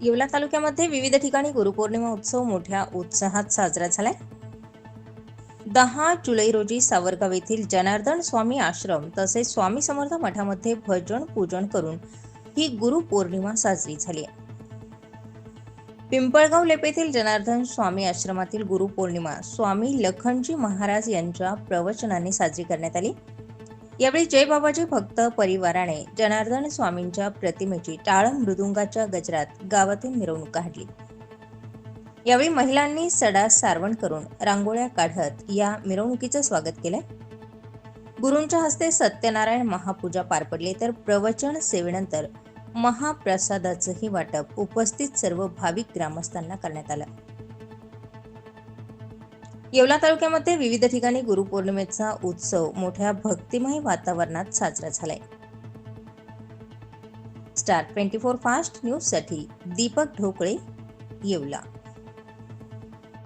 येवला तालुक्यामध्ये विविध ठिकाणी गुरुपौर्णिमा उत्सव मोठ्या उत्साहात साजरा झालाय. दहा जुलै रोजी सावरगाव येथील जनार्दन स्वामी आश्रम तसेच स्वामी समर्थ मठामध्ये भजन पूजन करून ही गुरुपौर्णिमा साजरी झाली आहे. पिंपळगाव लेपेतील जनार्दन स्वामी आश्रमातील गुरुपौर्णिमा स्वामी लखनजी महाराज यांच्या प्रवचनाने साजरी करण्यात आली. यावेळी जय बाबाजी भक्त परिवाराने जनार्दन स्वामींच्या प्रतिमेची टाळ मृदुंगाच्या गजरात गावातून मिरवणूक काढली. यावेळी महिलांनी सडा सारवण करून रांगोळ्या काढत या मिरवणुकीचं स्वागत केलंय गुरूंच्या हस्ते सत्यनारायण महापूजा पार पडली तर प्रवचन सेवेनंतर महाप्रसादाचंही वाटप उपस्थित सर्व भाविक ग्रामस्थांना करण्यात आलं. येवला तालुक्यामध्ये विविध ठिकाणी गुरुपौर्णिमेचा उत्सव मोठ्या भक्तिमय वातावरणात साजरा झालाय. स्टार ट्वेंटी फोर फास्ट न्यूजसाठी दीपक ढोकळे येवला.